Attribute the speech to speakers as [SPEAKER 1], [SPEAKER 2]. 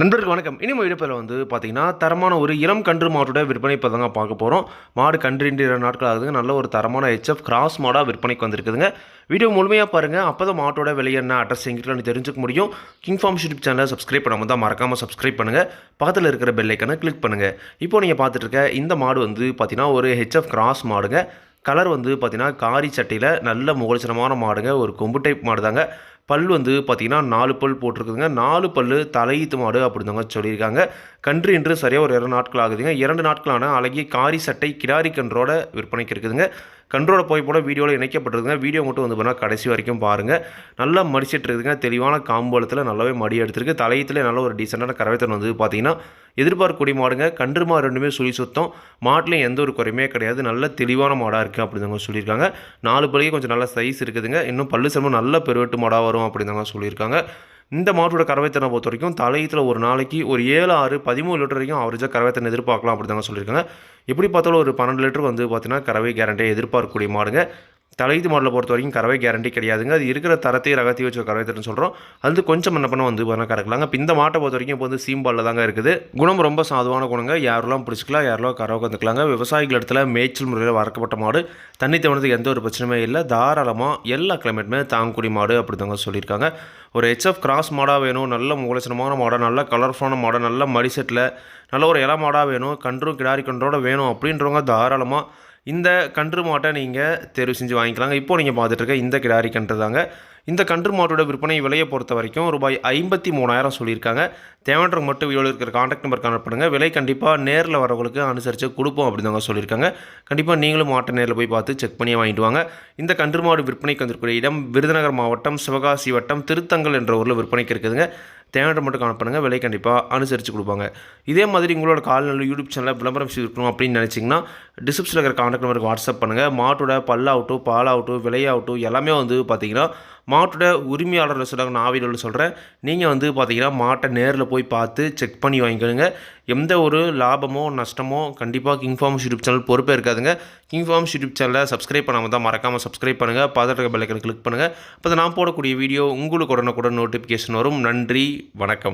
[SPEAKER 1] நண்பர்கள் வணக்கம். இனி வீடியோவில் வந்து பார்த்தீங்கன்னா தரமான ஒரு இளம் கன்று மாட்டோட விற்பனை இப்போ தாங்க பார்க்க போகிறோம் மாடு கன்று இன்று இரண்டு நாட்கள் ஆகுதுங்க. நல்ல ஒரு தரமான ஹெச்எஃப் கிராஸ் மாடாக விற்பனைக்கு வந்திருக்குதுங்க. வீடியோ முழுமையாக பாருங்கள் அப்போ தான் மாட்டோட விலை என்ன அட்ரஸ் எங்கிட்ட தெரிஞ்சுக்க முடியும். கிங் ஃபார்ம் யூடியூப் சேனலை சப்ஸ்கிரைப் பண்ணாமல் தான் மறக்காமல் சப்ஸ்கிரைப் பண்ணுங்கள் பக்கத்தில் இருக்கிற பெல்லைக்கனை கிளிக் பண்ணுங்கள் இப்போ நீங்கள் பார்த்துட்டு இருக்க இந்த மாடு வந்து பார்த்தீங்கன்னா ஒரு ஹெச்எஃப் கிராஸ் மாடுங்க. கலர் வந்து பார்த்தீங்கன்னா காரி சட்டையில் நல்ல முகலட்சணமான மாடுங்க. ஒரு கொம்பு டைப் மாடு தாங்க பல் வந்து பார்த்தீங்கன்னா நாலு பல் போட்டிருக்குதுங்க. நாலு பல் தலையீத்து மாடு அப்படிதாங்க சொல்லியிருக்காங்க. கன்று இன்று சரியாக ஒரு இரண்டு நாட்கள் ஆகுதுங்க. இரண்டு நாட்களான அழகிய காரி சட்டை கிடாரி கன்றோட விற்பனைக்கு இருக்குதுங்க. கன்றோட போய் போட வீடியோவில் இணைக்கப்பட்டிருக்குங்க வீடியோ மட்டும் வந்து பண்ணால் கடைசி வரைக்கும் பாருங்கள் நல்லா மடிச்சிட்டு இருக்குதுங்க. தெளிவான காம்பளத்தில் நல்லாவே மடி எடுத்திருக்கு. தலையத்தில் நல்ல ஒரு டீசெண்டான கரவைத்தன் வந்து பார்த்தீங்கன்னா எதிர்பார்க்கக்கூடிய மாடுங்க. கன்று மாடு ரெண்டுமே சுழி சுத்தம். மாட்டிலையும் எந்த ஒரு குறையுமே கிடையாது. நல்ல தெளிவான மாடாக இருக்குது அப்படிதாங்க சொல்லியிருக்காங்க. நாலு பல்லிಗೆ கொஞ்சம் நல்ல சைஸ் இருக்குதுங்க. இன்னும் பல்லு சிரமம் நல்ல பெருவெட்டு மாடாக வரும் அப்படிதாங்க சொல்லியிருக்காங்க. இந்த மாட்டோட கறவைத்தனை பொறுத்த வரைக்கும் தலையத்தில் ஒரு நாளைக்கு ஒரு ஏழு ஆறு பதிமூணு லிட்டர் வரைக்கும் அவரேஜாக கறவைத்தனை எதிர்பார்க்கலாம் அப்படி தாங்க சொல்லியிருக்காங்க. எப்படி பார்த்தாலும் ஒரு பன்னெண்டு லிட்டர் வந்து பார்த்தீங்கன்னா கறவை கேரண்டியாக எதிர்பார்க்கக்கூடிய மாடுங்க. தலையீத்து மாடலை பொறுத்த வரைக்கும் கறவை கேரண்டி கிடையாதுங்க. அது இருக்கிற தரத்தையும் ரகத்தையும் வச்சு கறவை தரன்னு சொல்கிறோம் அது கொஞ்சம் என்ன பண்ண வந்து பண்ண கறக்கலாங்க இப்போ இந்த மாட்டை பொறுத்த வரைக்கும் இப்போ வந்து சீம்பாலில் தாங்க இருக்குது. குணம் ரொம்ப சாதுவான குணங்க. யாரெல்லாம் பிடிச்சிக்கலாம் யாரெல்லாம் கறவை கந்துக்கலாங்க விவசாயிகள் இடத்துல மேய்ச்சல் முறையில் வளர்க்கப்பட்ட மாடு தண்ணி தவணத்துக்கு எந்த ஒரு பிரச்சனையுமே இல்லை. தாராளமாக எல்லா கிளைமேட்டுமே தாங்கக்கூடிய மாடு அப்படி தாங்க சொல்லியிருக்காங்க. ஒரு ஹெச்எஃப் கிராஸ் மாடாக வேணும். நல்ல மூலச்சனமான மாடாக நல்ல கலர்ஃபுல்லான மாடாக நல்ல மடிசெட்டில் நல்ல ஒரு இல மாடாக வேணும். கன்றும் கிடாரி கன்றோட வேணும் அப்படின்றவங்க தாராளமாக இந்த கன்று மாட்டை நீங்கள் தேர்வு செஞ்சு வாங்கிக்கலாங்க. இப்போது நீங்கள் பார்த்துட்டு இருக்க இந்த கிடாரி கன்று தாங்க. இந்த கன்று மாட்டோட விற்பனை விலையை பொறுத்த வரைக்கும் ரூபாய் ஐம்பத்தி மூணாயிரம் சொல்லியிருக்காங்க. தேவைன்றவங்க மட்டும் வீடியோவில் இருக்கிற காண்டாக்ட் நம்பர் கான்டாக்ட் பண்ணுங்கள் விலை கண்டிப்பாக நேரில் வரவங்களுக்கு அனுசரித்து கொடுப்போம் அப்படின்னு தாங்க சொல்லியிருக்காங்க. கண்டிப்பாக நீங்களும் மாட்டை நேரில் போய் பார்த்து செக் பண்ணி வாங்கிட்டு வாங்க. இந்த கன்று மாடு விற்பனைக்கு வந்திருக்கூடிய இடம் விருதுநகர் மாவட்டம் சிவகாசி வட்டம் திருத்தங்கல் என்ற ஊரில் விற்பனைக்கு இருக்குதுங்க. தேவையான மட்டும் காண பண்ணுங்கள் விலை கண்டிப்பாக அனுசரித்து கொடுப்பாங்க. இதே மாதிரி உங்களோட கால்நடை யூடியூப் சேனலில் விளம்பரம் செய்திருக்கணும் அப்படின்னு நினச்சிங்கன்னா டிஸ்கிரிப்ஷனில் இருக்கிற கான்டாக்ட் நம்பருக்கு வாட்ஸ்அப் பண்ணுங்கள் மாட்டோட பல்லாகட்டும் பாலாகட்டும் விலையாகட்டும் எல்லாமே வந்து பார்த்திங்கன்னா மாட்டோட உரிமையாளர் சொல்கிறாங்க நான் வீடியோவில் சொல்கிறேன் நீங்கள் வந்து பார்த்தீங்கன்னா மாட்டை நேரில் போய் பார்த்து செக் பண்ணி வாங்கிக்கணுங்க எந்த ஒரு லாபமோ நஷ்டமோ கண்டிப்பாக கிங் ஃபார்ம்ஸ் யூடியூப் சேனல் பொறுப்பே இருக்காதுங்க. கிங் ஃபார்ம்ஸ் யூடியூப் சேனலை சப்ஸ்கிரைப் பண்ணாமல் தான் மறக்காமல் சப்ஸ்கிரைப் பண்ணுங்கள் பதட்ட பெல்லைக்கனை கிளிக் பண்ணுங்கள் அப்போ நான் போடக்கூடிய வீடியோ உங்களுக்கு உடனுக்குடன் நோட்டிஃபிகேஷன் வரும். நன்றி வணக்கம்.